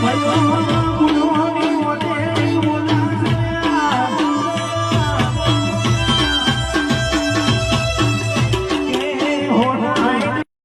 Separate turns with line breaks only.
ભયો